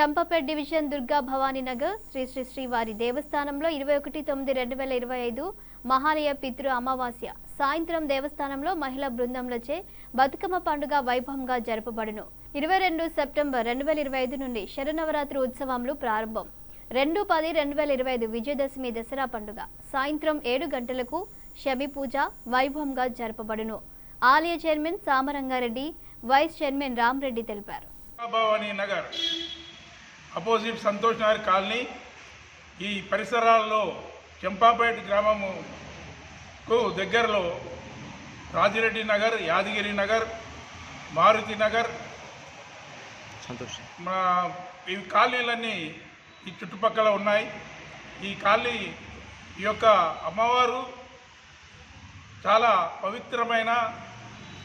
చంపపేట్ division Durga Bhavani Nagar Shri Shri Shri వారి దేవస్థానంలో ఇరవై ఒకటి తొమ్మిది రెండు వేల ఇరవై ఐదు మహాలయ పితృ అమావాస్య. సాయంత్రం దేవస్థానంలో మహిళా బృందంలచే బతుకమ్మ పండుగ వైభవంగా జరపబడును. ఇరవై రెండు సెప్టెంబర్ రెండు వేల ఇరవై ఐదు నుండి శరనవరాత్రి ఉత్సవంలు ప్రారంభం. రెండు పది రెండు వేల ఇరవై ఐదు విజయదశమి దసరా పండుగ. సాయంత్రం ఏడు గంటలకు శమి పూజ వైభవంగా జరపబడును. ఆలయ chairman Samaranga Reddy vice chairman Ram Reddy తెలిపారు. భవానీ నగర్ అపోజిట్ సంతోష్ నగర్ కాలనీ ఈ పరిసరాల్లో చెంపాపేట గ్రామముకు దగ్గరలో రాజిరెడ్డి నగర్ యాదగిరి నగర్ మారుతి నగర్ సంతోష్. మా ఈ కాలనీలన్నీ ఈ చుట్టుపక్కల ఉన్నాయి. ఈ కాలనీ ఈ యొక్క అమ్మవారు చాలా పవిత్రమైన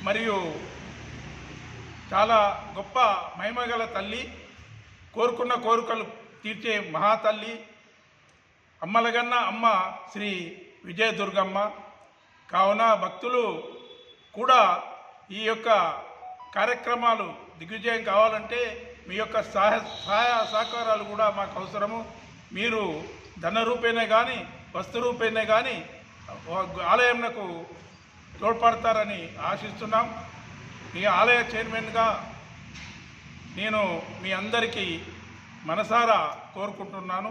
మరియు చాలా గొప్ప మహిమగల తల్లి. కోరుకున్న కోరికలు తీర్చే మహాతల్లి అమ్మలగన్న అమ్మ శ్రీ విజయదుర్గమ్మ. కావున భక్తులు కూడా ఈ యొక్క కార్యక్రమాలు దిగ్విజయం కావాలంటే మీ యొక్క సహాయ సహాయ సహకారాలు కూడా మాకు అవసరము. మీరు ధన రూపేనే కానీ వస్తు రూపేనే కానీ ఆలయంకు తోడ్పడతారని ఆశిస్తున్నాం. ఈ ఆలయ చైర్మన్గా నేను మీ అందరికీ మనసారా కోరుకుంటున్నాను.